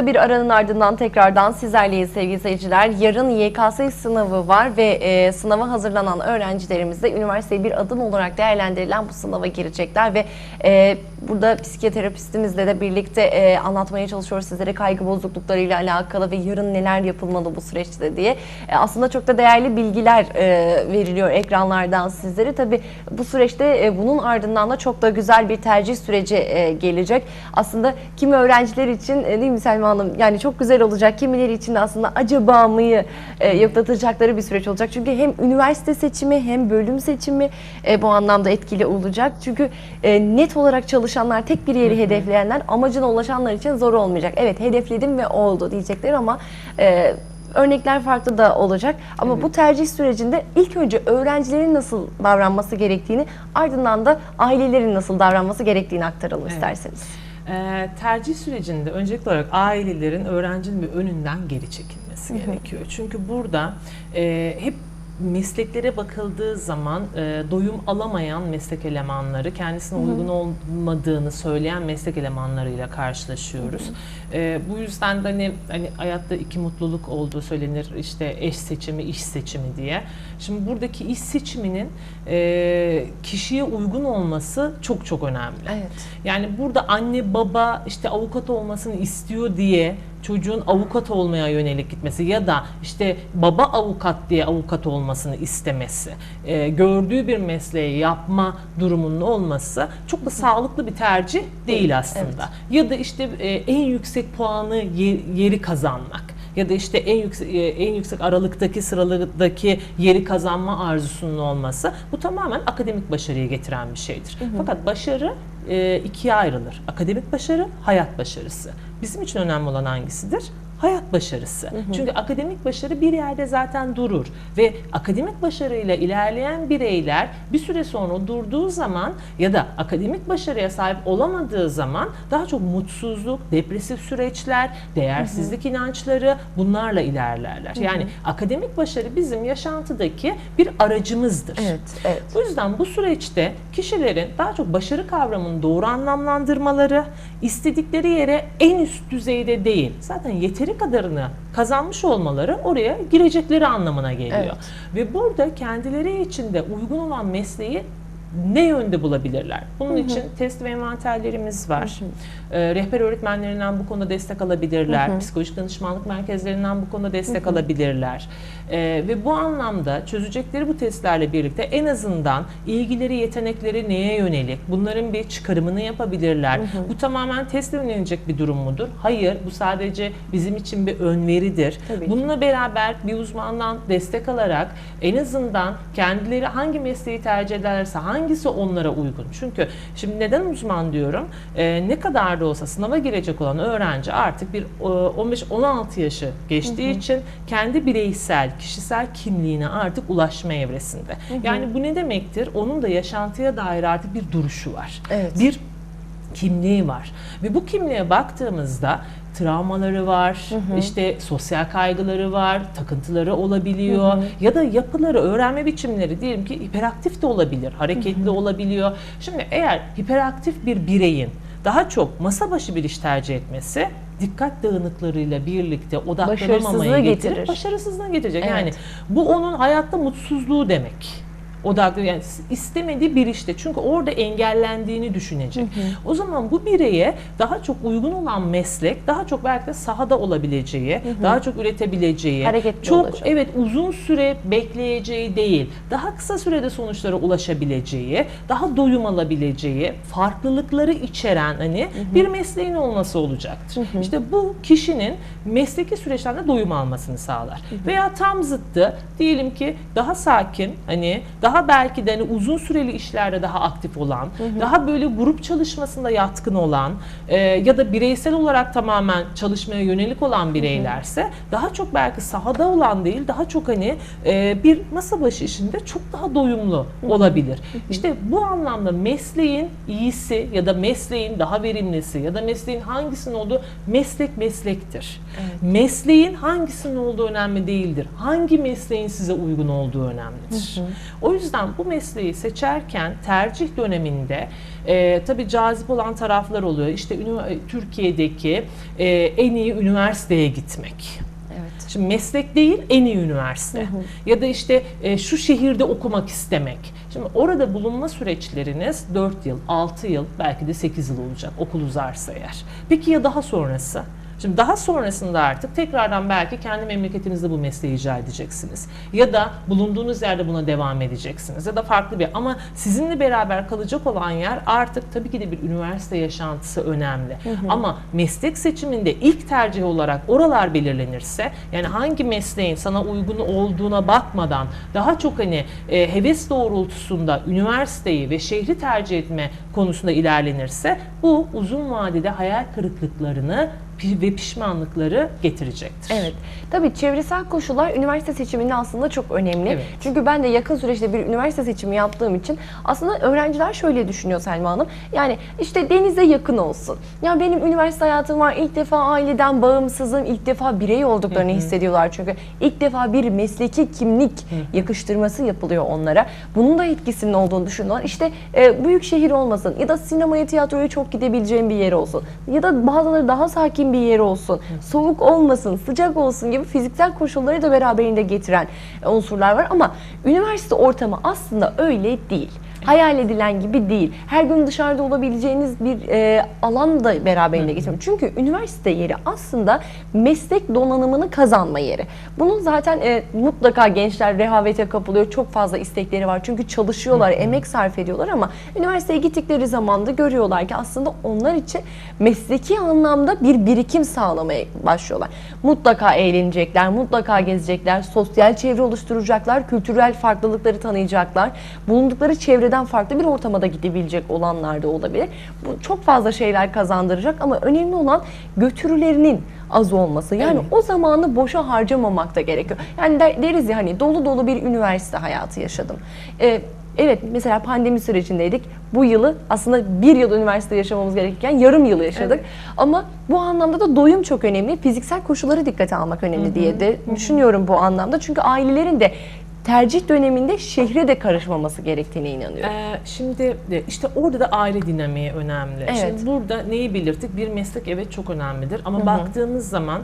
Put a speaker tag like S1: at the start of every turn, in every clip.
S1: Kısa bir aranın ardından tekrardan sizlerleyiz sevgili seyirciler. Yarın YKS sınavı var ve e, sınava hazırlanan öğrencilerimiz de üniversiteye bir adım olarak değerlendirilen bu sınava girecekler ve e, burada psikoterapistimizle de birlikte e, anlatmaya çalışıyoruz sizlere kaygı bozukluklarıyla alakalı ve yarın neler yapılmalı bu süreçte diye. E, aslında çok da değerli bilgiler e, veriliyor ekranlardan sizlere. Tabii bu süreçte e, bunun ardından da çok da güzel bir tercih süreci e, gelecek. Aslında kimi öğrenciler için e, değil mi Selma Hanım? Yani çok güzel olacak. Kimileri için de aslında acaba mıyı e, yaplatacakları bir süreç olacak. Çünkü hem üniversite seçimi hem bölüm seçimi e, bu anlamda etkili olacak. Çünkü e, net olarak çalışanlar, tek bir yeri hedefleyenler amacına ulaşanlar için zor olmayacak. Evet hedefledim ve oldu diyecekler ama e, örnekler farklı da olacak. Ama bu tercih sürecinde ilk önce öğrencilerin nasıl davranması gerektiğini ardından da ailelerin nasıl davranması gerektiğini aktaralım
S2: Evet.
S1: isterseniz.
S2: Ee, tercih sürecinde öncelikli olarak ailelerin öğrencinin bir önünden geri çekilmesi gerekiyor. Çünkü burada e, hep mesleklere bakıldığı zaman e, doyum alamayan meslek elemanları, kendisine uygun olmadığını söyleyen meslek elemanlarıyla karşılaşıyoruz. E, bu yüzden de hani, hani hayatta iki mutluluk olduğu söylenir, işte eş seçimi, iş seçimi diye. Şimdi buradaki iş seçiminin e, kişiye uygun olması çok çok önemli.
S1: Evet.
S2: Yani burada anne baba işte avukat olmasını istiyor diye çocuğun avukat olmaya yönelik gitmesi ya da işte baba avukat diye avukat olmasını istemesi, e, gördüğü bir mesleği yapma durumunun olması çok da sağlıklı bir tercih değil aslında. Ya da işte e, en yüksek puanı ye- yeri kazanmak ya da işte en yüksek en yüksek aralıktaki sıralardaki yeri kazanma arzusunun olması bu tamamen akademik başarıyı getiren bir şeydir. Fakat başarı e, ikiye ayrılır. Akademik başarı, hayat başarısı. Bizim için önemli olan hangisidir? Hayat başarısı. Çünkü akademik başarı bir yerde zaten durur ve akademik başarıyla ilerleyen bireyler bir süre sonra durduğu zaman ya da akademik başarıya sahip olamadığı zaman daha çok mutsuzluk, depresif süreçler, değersizlik inançları bunlarla ilerlerler. Yani akademik başarı bizim yaşantıdaki bir aracımızdır.
S1: Evet, evet.
S2: Bu yüzden bu süreçte kişilerin daha çok başarı kavramını doğru anlamlandırmaları, istedikleri yere en üst düzeyde değil, zaten yeteri kadarını kazanmış olmaları oraya girecekleri anlamına geliyor.
S1: Evet.
S2: Ve burada kendileri için de uygun olan mesleği ne yönde bulabilirler? Bunun için test ve envanterlerimiz var. Ee, rehber öğretmenlerinden bu konuda destek alabilirler. Psikolojik danışmanlık merkezlerinden bu konuda destek alabilirler. Ee, ve bu anlamda çözecekleri bu testlerle birlikte en azından ilgileri, yetenekleri neye yönelik? Bunların bir çıkarımını yapabilirler. Bu tamamen testle yönelecek bir durum mudur? Hayır, bu sadece bizim için bir önveridir.
S1: Tabii ki.
S2: Bununla beraber bir uzmandan destek alarak en azından kendileri hangi mesleği tercih ederlerse hangisi onlara uygun. Çünkü şimdi neden uzman diyorum? Ee, ne kadar da olsa sınava girecek olan öğrenci artık bir e, 15-16 yaşı geçtiği için kendi bireysel, kişisel kimliğine artık ulaşma evresinde. Yani bu ne demektir? Onun da yaşantıya dair artık bir duruşu var.
S1: Evet.
S2: Bir kimliği var. Ve bu kimliğe baktığımızda travmaları var, işte sosyal kaygıları var, takıntıları olabiliyor ya da yapıları, öğrenme biçimleri diyelim ki hiperaktif de olabilir, hareketli olabiliyor. Şimdi eğer hiperaktif bir bireyin daha çok masa başı bir iş tercih etmesi dikkat dağınıklarıyla birlikte odaklanamamaya
S1: getirir.
S2: başarısızlığa getirecek.
S1: Evet.
S2: Yani bu onun hayatta mutsuzluğu demek odaklı yani istemediği bir işte çünkü orada engellendiğini düşünecek. O zaman bu bireye daha çok uygun olan meslek daha çok belki de sahada olabileceği, daha çok üretebileceği,
S1: Hareketli
S2: çok
S1: olacak.
S2: evet uzun süre bekleyeceği değil, daha kısa sürede sonuçlara ulaşabileceği, daha doyum alabileceği, farklılıkları içeren hani bir mesleğin olması olacaktır. İşte bu kişinin mesleki süreçlerde doyum almasını sağlar. Veya tam zıttı diyelim ki daha sakin hani daha belki de hani uzun süreli işlerde daha aktif olan, daha böyle grup çalışmasında yatkın olan e, ya da bireysel olarak tamamen çalışmaya yönelik olan bireylerse daha çok belki sahada olan değil daha çok hani e, bir masa başı işinde çok daha doyumlu olabilir. İşte bu anlamda mesleğin iyisi ya da mesleğin daha verimlisi ya da mesleğin hangisinin olduğu meslek meslektir. Mesleğin hangisinin olduğu önemli değildir. Hangi mesleğin size uygun olduğu önemlidir. O yüzden yüzden bu mesleği seçerken tercih döneminde e, tabii cazip olan taraflar oluyor. İşte ünivers- Türkiye'deki e, en iyi üniversiteye gitmek.
S1: Evet.
S2: Şimdi meslek değil en iyi üniversite. Ya da işte e, şu şehirde okumak istemek. Şimdi orada bulunma süreçleriniz 4 yıl, 6 yıl, belki de 8 yıl olacak okul uzarsa eğer. Peki ya daha sonrası? Şimdi daha sonrasında artık tekrardan belki kendi memleketinizde bu mesleği icra edeceksiniz. Ya da bulunduğunuz yerde buna devam edeceksiniz. Ya da farklı bir ama sizinle beraber kalacak olan yer artık tabii ki de bir üniversite yaşantısı önemli. Ama meslek seçiminde ilk tercih olarak oralar belirlenirse yani hangi mesleğin sana uygun olduğuna bakmadan daha çok hani e, heves doğrultusunda üniversiteyi ve şehri tercih etme konusunda ilerlenirse bu uzun vadede hayal kırıklıklarını ve pişmanlıkları getirecektir.
S1: Evet. Tabii çevresel koşullar üniversite seçiminde aslında çok önemli.
S2: Evet.
S1: Çünkü ben de yakın süreçte bir üniversite seçimi yaptığım için aslında öğrenciler şöyle düşünüyor Selma Hanım. Yani işte denize yakın olsun. Ya benim üniversite hayatım var. İlk defa aileden bağımsızım. ilk defa birey olduklarını hissediyorlar çünkü. ilk defa bir mesleki kimlik yakıştırması yapılıyor onlara. Bunun da etkisinin olduğunu düşünüyorlar. İşte e, büyük şehir olmasın ya da sinemaya, tiyatroya çok gidebileceğim bir yer olsun. Ya da bazıları daha sakin bir yer olsun. Soğuk olmasın, sıcak olsun gibi fiziksel koşulları da beraberinde getiren unsurlar var ama üniversite ortamı aslında öyle değil. Hayal edilen gibi değil. Her gün dışarıda olabileceğiniz bir e, alan da beraberinde getiriyor. Çünkü üniversite yeri aslında meslek donanımını kazanma yeri. Bunun zaten e, mutlaka gençler rehavete kapılıyor. Çok fazla istekleri var. Çünkü çalışıyorlar, emek sarf ediyorlar ama üniversiteye gittikleri zaman da görüyorlar ki aslında onlar için mesleki anlamda bir birikim sağlamaya başlıyorlar. Mutlaka eğlenecekler, mutlaka gezecekler, sosyal çevre oluşturacaklar, kültürel farklılıkları tanıyacaklar. Bulundukları çevreden farklı bir ortama da gidebilecek olanlar da olabilir. Bu çok fazla şeyler kazandıracak ama önemli olan götürülerinin az olması. Yani
S2: Evet.
S1: o zamanı boşa harcamamak da gerekiyor. Yani der- deriz ya hani dolu dolu bir üniversite hayatı yaşadım. Ee, evet mesela pandemi sürecindeydik. Bu yılı aslında bir yıl üniversite yaşamamız gerekirken yarım yılı yaşadık. Ama bu anlamda da doyum çok önemli. Fiziksel koşulları dikkate almak önemli diye de düşünüyorum bu anlamda. Çünkü ailelerin de tercih döneminde şehre de karışmaması gerektiğine inanıyorum.
S2: Ee, şimdi de işte orada da aile dinamiği önemli.
S1: Evet.
S2: Şimdi burada neyi belirttik? Bir meslek evet çok önemlidir ama baktığımız zaman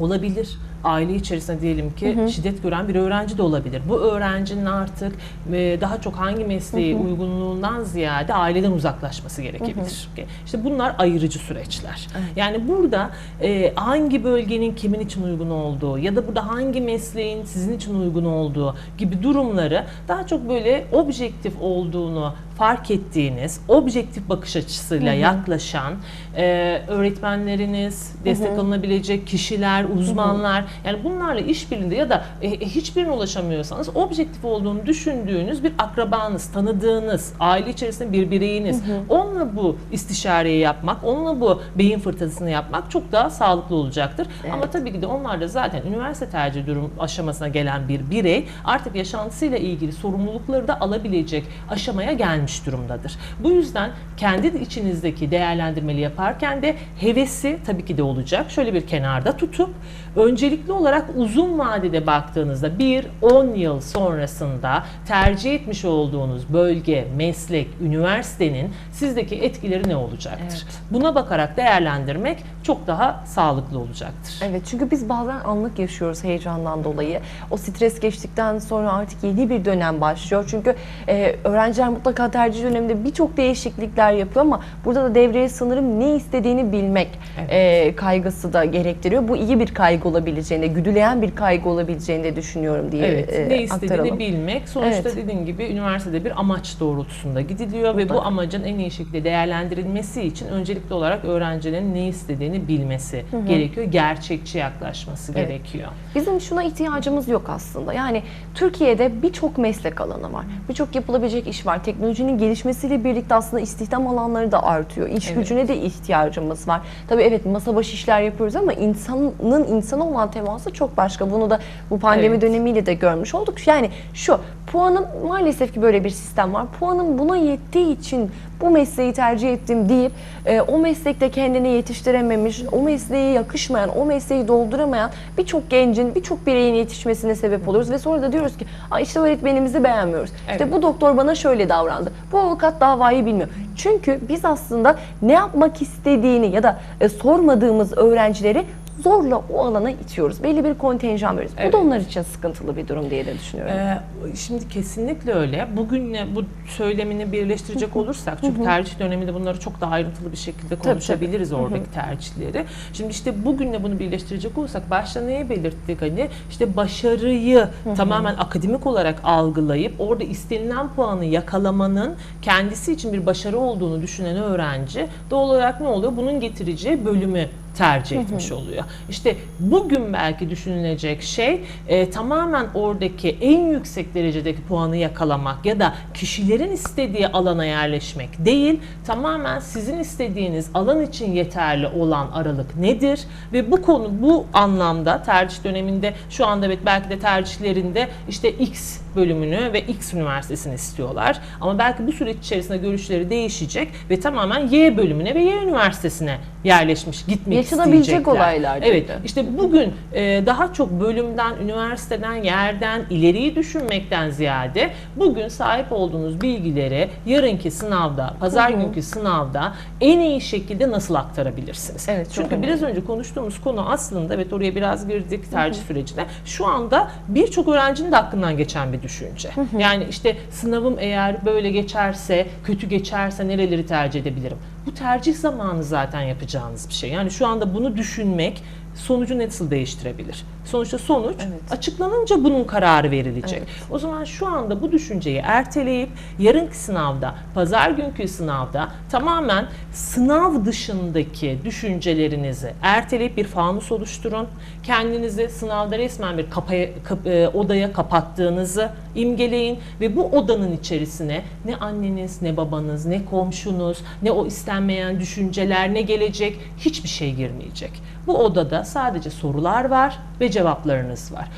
S2: olabilir. Aile içerisinde diyelim ki şiddet gören bir öğrenci de olabilir. Bu öğrencinin artık e, daha çok hangi mesleği uygunluğundan ziyade aileden uzaklaşması gerekebilir. İşte bunlar ayırıcı süreçler. Yani burada e, hangi bölgenin kimin için uygun olduğu ya da burada hangi mesleğin sizin için uygun olduğu gibi durumları daha çok böyle objektif olduğunu fark ettiğiniz, objektif bakış açısıyla yaklaşan e, öğretmenleriniz, destek alınabilecek kişiler, uzmanlar yani bunlarla işbirliğinde ya da e, e, hiçbirine ulaşamıyorsanız objektif olduğunu düşündüğünüz bir akrabanız, tanıdığınız, aile içerisinde bir bireyiniz. Onunla bu istişareyi yapmak, onunla bu beyin fırtınasını yapmak çok daha sağlıklı olacaktır. Ama tabii ki de onlar da zaten üniversite tercih durum aşamasına gelen bir birey artık yaşantısıyla ilgili sorumlulukları da alabilecek aşamaya gelmiş durumdadır. Bu yüzden kendi içinizdeki değerlendirmeli yaparken de hevesi tabii ki de olacak. Şöyle bir kenarda tutup öncelikli olarak uzun vadede baktığınızda 1-10 yıl sonrasında tercih etmiş olduğunuz bölge, meslek, üniversitenin sizdeki etkileri ne olacaktır?
S1: Evet.
S2: Buna bakarak değerlendirmek çok daha sağlıklı olacaktır.
S1: Evet çünkü biz bazen anlık yaşıyoruz heyecandan dolayı. O stres geçtikten sonra artık yeni bir dönem başlıyor. Çünkü e, öğrenciler mutlaka tercih döneminde birçok değişiklikler yapıyor ama burada da devreye sanırım ne istediğini bilmek
S2: Evet.
S1: e, kaygısı da gerektiriyor. Bu iyi bir kaygı olabileceğini, de, güdüleyen bir kaygı olabileceğini de düşünüyorum diye
S2: Evet,
S1: e,
S2: ne istediğini
S1: aktaralım.
S2: bilmek. Sonuçta
S1: Evet.
S2: dediğim gibi üniversitede bir amaç doğrultusunda gidiliyor ve bu
S1: Mutlaka.
S2: amacın en iyi şekilde değerlendirilmesi için öncelikli olarak öğrencilerin ne istediğini bilmesi gerekiyor. Gerçekçi yaklaşması
S1: Evet.
S2: gerekiyor.
S1: Bizim şuna ihtiyacımız yok aslında. Yani Türkiye'de birçok meslek alanı var. Birçok yapılabilecek iş var. Teknolojinin gelişmesiyle birlikte aslında istihdam alanları da artıyor. İş
S2: Evet.
S1: gücüne de ihtiyacımız var. Tabii evet masa başı işler yapıyoruz ama insanın insana olan teması çok başka. Bunu da bu pandemi
S2: Evet.
S1: dönemiyle de görmüş olduk. Yani şu puanım maalesef ki böyle bir sistem var. Puanım buna yettiği için bu mesleği tercih ettim deyip e, o meslekte kendini yetiştirememiş, o mesleğe yakışmayan, o mesleği dolduramayan birçok gencin, birçok bireyin yetişmesine sebep oluyoruz ve sonra da diyoruz ki işte öğretmenimizi beğenmiyoruz. İşte
S2: Evet.
S1: bu doktor bana şöyle davrandı. Bu avukat davayı bilmiyor. Çünkü biz aslında ne yapmak istediğini ya da e, sormadığımız öğrencileri zorla o alana itiyoruz. Belli bir kontenjan veriyoruz. Bu
S2: Evet.
S1: da onlar için sıkıntılı bir durum diye de düşünüyorum.
S2: Ee, şimdi kesinlikle öyle. Bugünle bu söylemini birleştirecek olursak çünkü tercih döneminde bunları çok daha ayrıntılı bir şekilde
S1: tabii.
S2: konuşabiliriz oradaki tercihleri. Şimdi işte bugünle bunu birleştirecek olursak başta neyi belirttik hani işte başarıyı tamamen akademik olarak algılayıp orada istenilen puanı yakalamanın kendisi için bir başarı olduğunu düşünen öğrenci doğal olarak ne oluyor? Bunun getireceği bölümü tercih etmiş oluyor. İşte bugün belki düşünülecek şey e, tamamen oradaki en yüksek derecedeki puanı yakalamak ya da kişilerin istediği alana yerleşmek değil, tamamen sizin istediğiniz alan için yeterli olan aralık nedir ve bu konu bu anlamda tercih döneminde şu anda evet belki de tercihlerinde işte X bölümünü ve X üniversitesini istiyorlar. Ama belki bu süreç içerisinde görüşleri değişecek ve tamamen Y bölümüne ve Y üniversitesine yerleşmiş gitmek
S1: Yaşanabilecek
S2: isteyecekler.
S1: olaylar
S2: Evet.
S1: çünkü.
S2: İşte bugün e, daha çok bölümden, üniversiteden, yerden, ileriyi düşünmekten ziyade bugün sahip olduğunuz bilgileri yarınki sınavda, pazar günkü sınavda en iyi şekilde nasıl aktarabilirsiniz?
S1: Evet,
S2: Çünkü
S1: önemli.
S2: biraz önce konuştuğumuz konu aslında evet oraya biraz girdik tercih sürecine. Şu anda birçok öğrencinin de aklından geçen bir düşünce. Yani işte sınavım eğer böyle geçerse, kötü geçerse nereleri tercih edebilirim? Bu tercih zamanı zaten yapacağınız bir şey. Yani şu anda bunu düşünmek sonucu nasıl değiştirebilir? Sonuçta sonuç
S1: Evet.
S2: açıklanınca bunun kararı verilecek.
S1: Evet.
S2: O zaman şu anda bu düşünceyi erteleyip yarınki sınavda, pazar günkü sınavda tamamen sınav dışındaki düşüncelerinizi erteleyip bir fanus oluşturun. Kendinizi sınavda resmen bir kapaya, kap- e, odaya kapattığınızı imgeleyin ve bu odanın içerisine ne anneniz, ne babanız, ne komşunuz, ne o istenmeyen düşünceler, ne gelecek hiçbir şey girmeyecek. Bu odada sadece sorular var ve cevaplarınız var.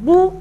S2: Bu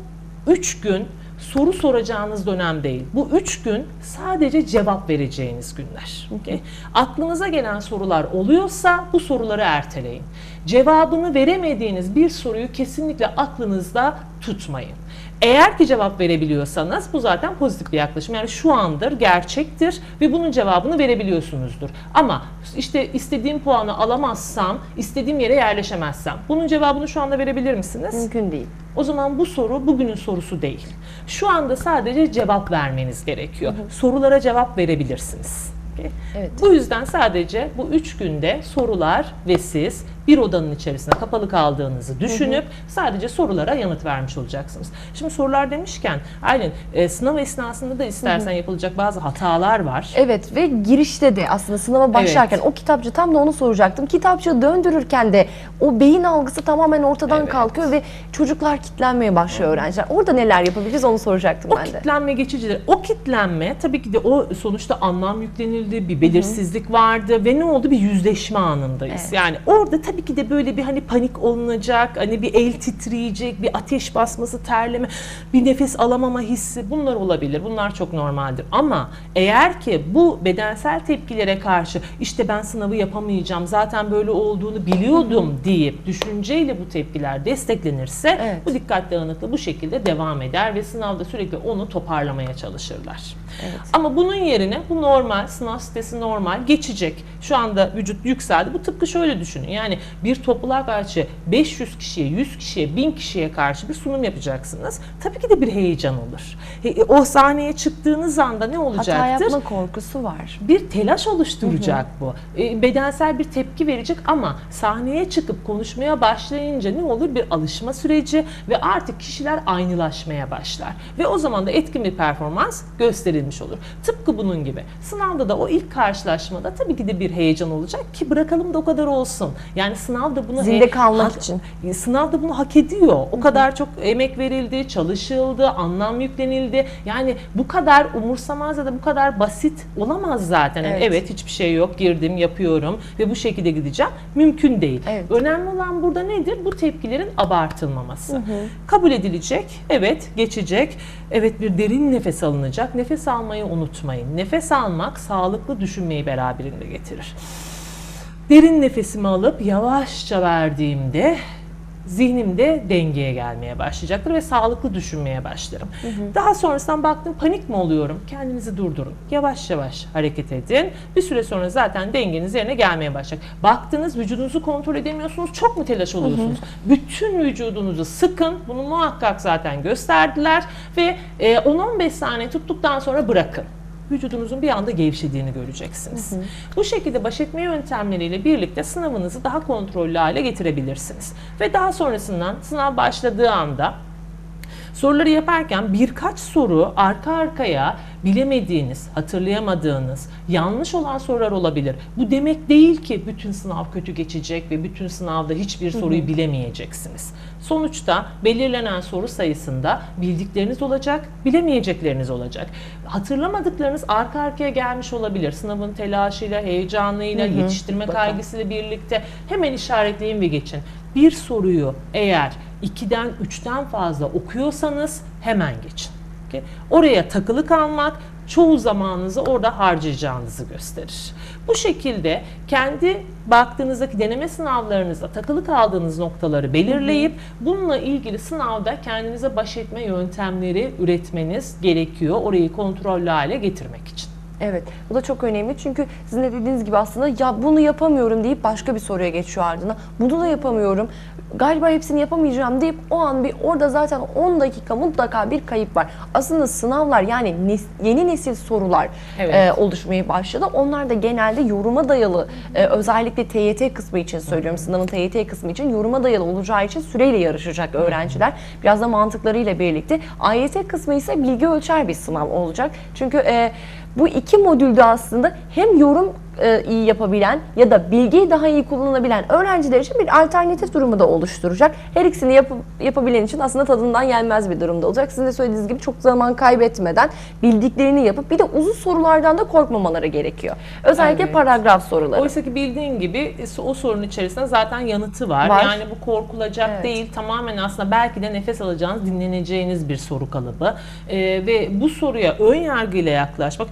S2: üç gün soru soracağınız dönem değil. Bu üç gün sadece cevap vereceğiniz günler. Okay? Aklınıza gelen sorular oluyorsa bu soruları erteleyin. Cevabını veremediğiniz bir soruyu kesinlikle aklınızda tutmayın. Eğer ki cevap verebiliyorsanız bu zaten pozitif bir yaklaşım. Yani şu andır, gerçektir ve bunun cevabını verebiliyorsunuzdur. Ama işte istediğim puanı alamazsam, istediğim yere yerleşemezsem bunun cevabını şu anda verebilir misiniz?
S1: Mümkün değil.
S2: O zaman bu soru bugünün sorusu değil. Şu anda sadece cevap vermeniz gerekiyor. Sorulara cevap verebilirsiniz.
S1: Evet.
S2: Bu yüzden sadece bu üç günde sorular ve siz bir odanın içerisinde kapalı kaldığınızı düşünüp sadece sorulara yanıt vermiş olacaksınız. Şimdi sorular demişken Aylin e, sınav esnasında da istersen yapılacak bazı hatalar var.
S1: Evet ve girişte de aslında sınava başlarken o kitapçı tam da onu soracaktım. Kitapçığı döndürürken de o beyin algısı tamamen ortadan
S2: Evet.
S1: kalkıyor ve çocuklar kitlenmeye başlıyor öğrenciler. Orada neler yapabiliriz onu soracaktım
S2: O
S1: ben de.
S2: kitlenme geçicidir. O kitlenme tabii ki de o sonuçta anlam yüklenildi, bir belirsizlik vardı ve ne oldu? Bir yüzleşme anındayız.
S1: Evet.
S2: Yani orada tabii ki de böyle bir hani panik olunacak, hani bir el titreyecek, bir ateş basması, terleme, bir nefes alamama hissi bunlar olabilir. Bunlar çok normaldir. Ama eğer ki bu bedensel tepkilere karşı işte ben sınavı yapamayacağım, zaten böyle olduğunu biliyordum deyip düşünceyle bu tepkiler desteklenirse
S1: Evet.
S2: bu dikkat dağınıklığı bu şekilde devam eder ve sınavda sürekli onu toparlamaya çalışırlar.
S1: Evet.
S2: Ama bunun yerine bu normal, sınav stresi normal, geçecek. Şu anda vücut yükseldi. Bu tıpkı şöyle düşünün. Yani bir topluluğa karşı 500 kişiye, 100 kişiye, 1000 kişiye karşı bir sunum yapacaksınız. Tabii ki de bir heyecan olur. He- O sahneye çıktığınız anda ne
S1: Hata
S2: olacaktır?
S1: yapma korkusu var.
S2: bir telaş oluşturacak bu. E, bedensel bir tepki verecek ama sahneye çıkıp konuşmaya başlayınca ne olur? Bir alışma süreci ve artık kişiler aynılaşmaya başlar. Ve o zaman da etkin bir performans gösterilmiş olur. Tıpkı bunun gibi. Sınavda da o ilk karşılaşmada tabii ki de bir heyecan olacak ki bırakalım da o kadar olsun. Yani sınav da bunu
S1: Zinde kalmak
S2: hak-
S1: için.
S2: e, Sınav da bunu hak ediyor. O kadar çok emek verildi, çalışıldı, anlam yüklenildi. Yani bu kadar umursamaz ya da bu kadar basit olamaz zaten. Yani
S1: Evet.
S2: evet hiçbir şey yok, girdim, yapıyorum ve bu şekilde gideceğim. Mümkün değil.
S1: Evet.
S2: Önemli olan burada nedir? Bu tepkilerin abartılmaması. Kabul edilecek, evet geçecek, evet bir derin nefes alınacak. Nefes almayı unutmayın. Nefes almak sağlıklı düşünmeyi beraberinde getirir. Derin nefesimi alıp yavaşça verdiğimde zihnimde dengeye gelmeye başlayacaktır ve sağlıklı düşünmeye başlarım. Daha sonrasından baktım panik mi oluyorum? Kendinizi durdurun. Yavaş yavaş hareket edin. Bir süre sonra zaten dengeniz yerine gelmeye başlayacak. Baktınız vücudunuzu kontrol edemiyorsunuz. Çok mu telaş oluyorsunuz? Bütün vücudunuzu sıkın. Bunu muhakkak zaten gösterdiler ve e, 10-15 saniye tuttuktan sonra bırakın vücudunuzun bir anda gevşediğini göreceksiniz. Bu şekilde baş etme yöntemleriyle birlikte sınavınızı daha kontrollü hale getirebilirsiniz. Ve daha sonrasından sınav başladığı anda Soruları yaparken birkaç soru arka arkaya bilemediğiniz, hatırlayamadığınız, yanlış olan sorular olabilir. Bu demek değil ki bütün sınav kötü geçecek ve bütün sınavda hiçbir soruyu bilemeyeceksiniz. Sonuçta belirlenen soru sayısında bildikleriniz olacak, bilemeyecekleriniz olacak. Hatırlamadıklarınız arka arkaya gelmiş olabilir. Sınavın telaşıyla, heyecanıyla, yetiştirme
S1: mutlaka.
S2: kaygısıyla birlikte hemen işaretleyin ve geçin. Bir soruyu eğer 2'den 3'ten fazla okuyorsanız hemen geçin. Oraya takılı kalmak çoğu zamanınızı orada harcayacağınızı gösterir. Bu şekilde kendi baktığınızdaki deneme sınavlarınızda takılı kaldığınız noktaları belirleyip bununla ilgili sınavda kendinize baş etme yöntemleri üretmeniz gerekiyor. Orayı kontrollü hale getirmek için.
S1: Evet, bu da çok önemli çünkü sizin de dediğiniz gibi aslında ya bunu yapamıyorum deyip başka bir soruya geçiyor ardına. Bunu da yapamıyorum. Galiba hepsini yapamayacağım deyip o an bir orada zaten 10 dakika mutlaka bir kayıp var. Aslında sınavlar yani nes- yeni nesil sorular
S2: Evet.
S1: e, oluşmaya başladı. Onlar da genelde yoruma dayalı e, özellikle TYT kısmı için söylüyorum. Sınavın TYT kısmı için yoruma dayalı olacağı için süreyle yarışacak öğrenciler. Biraz da mantıklarıyla birlikte. AYT kısmı ise bilgi ölçer bir sınav olacak. Çünkü e, bu iki modülde aslında hem yorum e, iyi yapabilen ya da bilgiyi daha iyi kullanabilen öğrenciler için bir alternatif durumu da oluşturacak. Her ikisini yapı- yapabilen için aslında tadından yenmez bir durumda olacak. Sizin de söylediğiniz gibi çok zaman kaybetmeden bildiklerini yapıp bir de uzun sorulardan da korkmamaları gerekiyor. Özellikle
S2: Evet.
S1: paragraf soruları.
S2: Oysa ki bildiğin gibi e, o sorunun içerisinde zaten yanıtı var.
S1: Var.
S2: Yani bu korkulacak
S1: Evet.
S2: değil. Tamamen aslında belki de nefes alacağınız, dinleneceğiniz bir soru kalıbı. Ee, ve bu soruya ön yargıyla yaklaşmak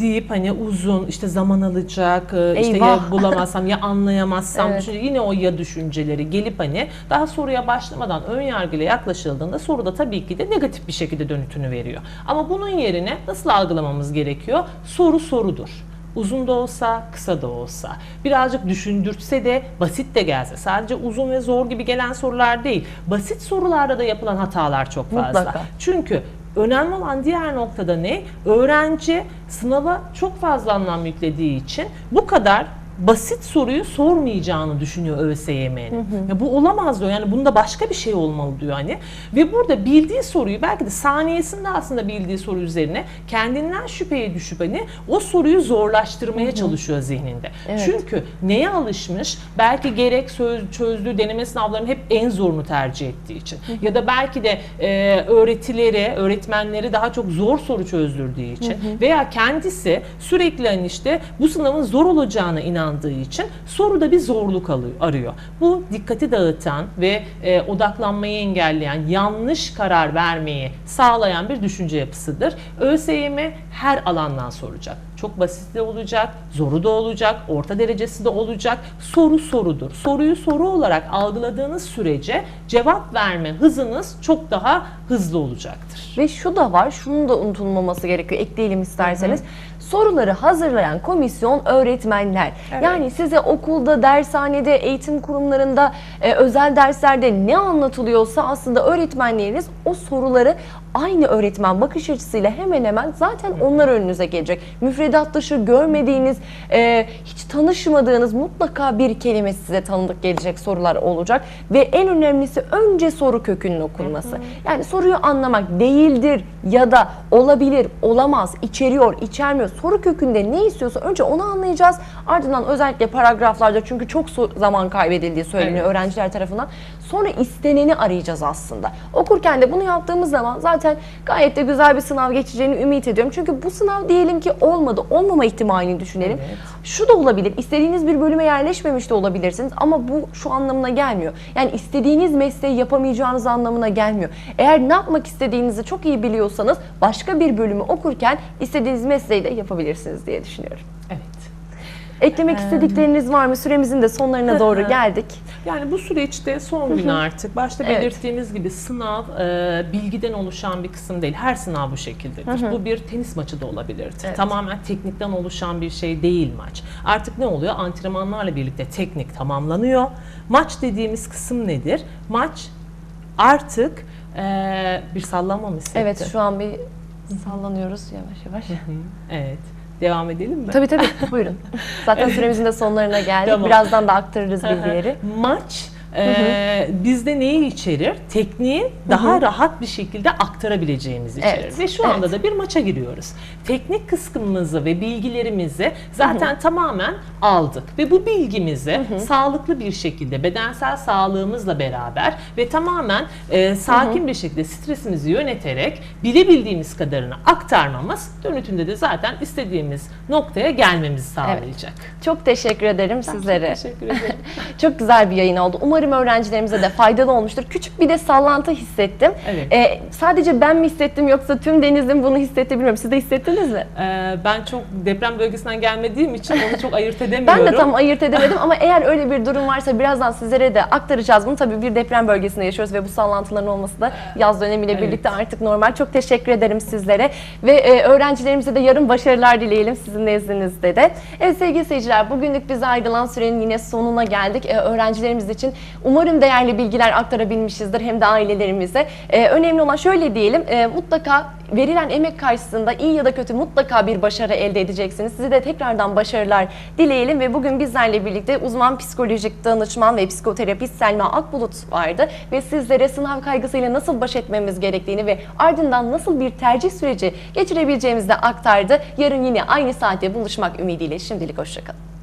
S2: deyip hani uzun işte zaman alacak e, işte ya
S1: Eyvah.
S2: bulamazsam ya anlayamazsam
S1: Evet.
S2: düşünce yine o ya düşünceleri gelip hani daha soruya başlamadan ön yargıyla yaklaşıldığında soruda tabii ki de negatif bir şekilde dönütünü veriyor. Ama bunun yerine nasıl algılamamız gerekiyor? Soru sorudur. Uzun da olsa, kısa da olsa, birazcık düşündürtse de, basit de gelse, sadece uzun ve zor gibi gelen sorular değil. Basit sorularda da yapılan hatalar çok fazla.
S1: Mutlaka.
S2: Çünkü önemli olan diğer noktada ne? Öğrenci sınava çok fazla anlam yüklediği için bu kadar basit soruyu sormayacağını düşünüyor ÖSYM'nin. Ya bu olamaz diyor. Yani bunda başka bir şey olmalı diyor hani. Ve burada bildiği soruyu belki de saniyesinde aslında bildiği soru üzerine kendinden şüpheye düşüp hani o soruyu zorlaştırmaya çalışıyor zihninde.
S1: Evet.
S2: Çünkü neye alışmış? Belki gerek söz, çözdüğü deneme sınavlarının hep en zorunu tercih ettiği için. Ya da belki de e, öğretileri, öğretmenleri daha çok zor soru çözdürdüğü için. Veya kendisi sürekli hani işte bu sınavın zor olacağına inandığı için soruda bir zorluk alıyor, arıyor. Bu dikkati dağıtan ve e, odaklanmayı engelleyen, yanlış karar vermeyi sağlayan bir düşünce yapısıdır. ÖSYM her alandan soracak. Çok basit de olacak, zoru da olacak, orta derecesi de olacak. Soru sorudur. Soruyu soru olarak algıladığınız sürece cevap verme hızınız çok daha hızlı olacaktır.
S1: Ve şu da var, şunun da unutulmaması gerekiyor. Ekleyelim isterseniz. Soruları hazırlayan komisyon öğretmenler.
S2: Evet.
S1: Yani size okulda, dershanede, eğitim kurumlarında, e, özel derslerde ne anlatılıyorsa aslında öğretmenleriniz o soruları aynı öğretmen bakış açısıyla hemen hemen zaten onlar önünüze gelecek. Müfredat müfredat dışı görmediğiniz, e, hiç tanışmadığınız mutlaka bir kelime size tanıdık gelecek sorular olacak. Ve en önemlisi önce soru kökünün okunması. Yani soruyu anlamak değildir ya da olabilir, olamaz, içeriyor, içermiyor. Soru kökünde ne istiyorsa önce onu anlayacağız. Ardından özellikle paragraflarda çünkü çok zaman kaybedildiği söyleniyor
S2: Evet.
S1: öğrenciler tarafından. Sonra isteneni arayacağız aslında. Okurken de bunu yaptığımız zaman zaten gayet de güzel bir sınav geçeceğini ümit ediyorum. Çünkü bu sınav diyelim ki olmadı, olmama ihtimalini düşünelim.
S2: Evet.
S1: Şu da olabilir, istediğiniz bir bölüme yerleşmemiş de olabilirsiniz ama bu şu anlamına gelmiyor. Yani istediğiniz mesleği yapamayacağınız anlamına gelmiyor. Eğer ne yapmak istediğinizi çok iyi biliyorsanız başka bir bölümü okurken istediğiniz mesleği de yapabilirsiniz diye düşünüyorum.
S2: Evet.
S1: Eklemek istedikleriniz var mı? Süremizin de sonlarına doğru geldik.
S2: Yani bu süreçte son gün artık başta
S1: Evet.
S2: belirttiğimiz gibi sınav e, bilgiden oluşan bir kısım değil. Her sınav bu şekildedir. Bu bir tenis maçı da olabilir.
S1: Evet.
S2: Tamamen teknikten oluşan bir şey değil maç. Artık ne oluyor? Antrenmanlarla birlikte teknik tamamlanıyor. Maç dediğimiz kısım nedir? Maç artık e, bir sallanma mı hissetti?
S1: Evet şu an bir sallanıyoruz yavaş yavaş.
S2: Evet. Devam edelim mi?
S1: Tabii tabii buyurun. Zaten süremizin de sonlarına geldik.
S2: Tamam.
S1: Birazdan da aktarırız bilgileri.
S2: Maç e, bizde neyi içerir? Tekniği daha rahat bir şekilde aktarabileceğimiz içerir.
S1: Evet,
S2: Ve şu anda
S1: evet.
S2: da bir maça giriyoruz. Teknik kısmımızı ve bilgilerimizi zaten tamamen aldık. Ve bu bilgimizi sağlıklı bir şekilde bedensel sağlığımızla beraber ve tamamen e, sakin bir şekilde stresimizi yöneterek bilebildiğimiz kadarını aktarmamız dönütünde de zaten istediğimiz noktaya gelmemizi sağlayacak.
S1: Çok teşekkür ederim sizlere.
S2: Teşekkür ederim.
S1: Çok güzel bir yayın oldu. Umarım öğrencilerimize de faydalı olmuştur. Küçük bir de sallantı hissettim.
S2: Evet.
S1: Ee, sadece ben mi hissettim yoksa tüm denizin bunu hissetti bilmiyorum. Siz de hissettiniz mi?
S2: Ee, ben çok deprem bölgesinden gelmediğim için onu çok ayırt edemiyorum.
S1: Ben de tam ayırt edemedim ama eğer öyle bir durum varsa birazdan sizlere de aktaracağız bunu. Tabii bir deprem bölgesinde yaşıyoruz ve bu sallantıların olması da yaz dönemiyle
S2: Evet.
S1: birlikte artık normal. Çok teşekkür ederim sizlere ve e, öğrencilerimize de yarın başarılar dileyelim sizin nezdinizde de. Evet sevgili seyirciler bugünlük bize ayrılan sürenin yine sonuna geldik. E, öğrencilerimiz için umarım değerli bilgiler aktarabilmişizdir hem de ailelerimize. E, önemli olan şöyle diyelim e, mutlaka verilen emek karşısında iyi ya da kötü mutlaka bir başarı elde edeceksiniz. Size de tekrardan başarılar dileyelim ve bugün bizlerle birlikte uzman psikolojik danışman ve psikoterapist Selma Akbulut vardı ve sizlere sınav kaygısıyla nasıl baş etmemiz gerektiğini ve ardından nasıl bir tercih süreci geçirebileceğimizi de aktardı. Yarın yine aynı saatte buluşmak ümidiyle şimdilik hoşçakalın.